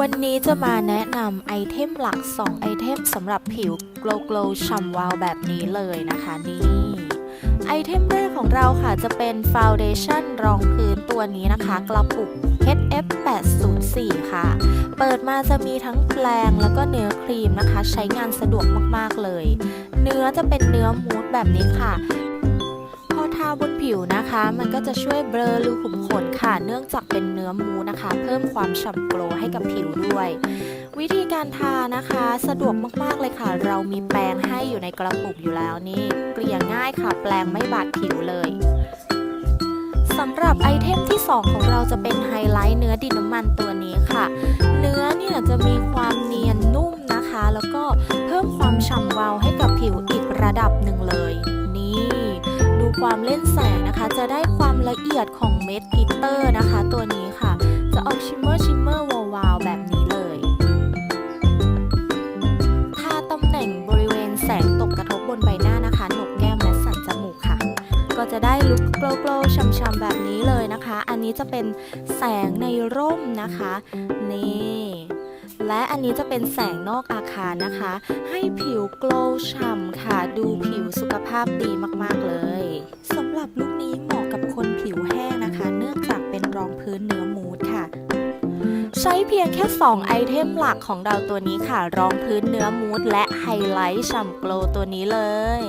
วันนี้จะมาแนะนำไอเทมหลัก 2 ไอเทมสำหรับผิว glow glow ฉ่ำวาวแบบนี้เลยนะคะนี่ไอเทมแรกของเราค่ะจะเป็น Foundation รองพื้นตัวนี้นะคะ กระปุก HF 804 ค่ะ เปิดมาจะมีทั้งแปรงแล้วก็เนื้อครีมนะคะ ใช้งานสะดวกมากๆเลย เนื้อจะเป็นเนื้อมูสแบบนี้ค่ะ อทาบนผิวนะคะ มันก็จะช่วยเบลอรูขุมขนค่ะ เนื่องจากเป็นเนื้อมูสนะคะ เพิ่มความฉ่ำโกลให้กับผิวด้วย วิธีการทานะคะ สะดวกมากๆเลยค่ะ เรามีแปรงให้อยู่ในกระปุกอยู่แล้วนี่เกลี่ยง่ายค่ะ แปรงไม่บาดผิวเลยสำหรับไอเทมที่ 2 ของเราจะเป็นไฮไลท์เนื้อดินน้ำมันตัวนี้ค่ะ เนื้อเนี่ยจะมีความเนียนนุ่มนะคะ แล้วก็เพิ่มความฉ่ำวาวให้กับผิวอีกระดับหนึ่งเลย ความเล่นแสงนะคะ จะได้ความละเอียดของเม็ดกลิตเตอร์นะคะ ตัวนี้ค่ะ จะออกชิมเมอร์ชิมเมอร์วาวๆแบบนี้เลยทาตำแหน่งบริเวณแสงตกกระทบบนใบหน้านะคะหนกแก้มและสันจมูกค่ะ ก็จะได้ลุคโกลว์ๆช่ำๆแบบนี้เลยนะคะ อันนี้จะเป็นแสงในร่มนะคะ นี่และอันนี้จะเป็นแสงนอกอาคารนะคะ ให้ผิวโกลว์ฉ่ำค่ะ ดูผิวสุขภาพดีมาก ๆ เลย พื้นเนื้อมูดค่ะ ใช้เพียงแค่ 2 ไอเทมหลักของเราตัวนี้ค่ะ รองพื้นเนื้อมูดและไฮไลท์ฉ่ำโกลว์ตัวนี้เลย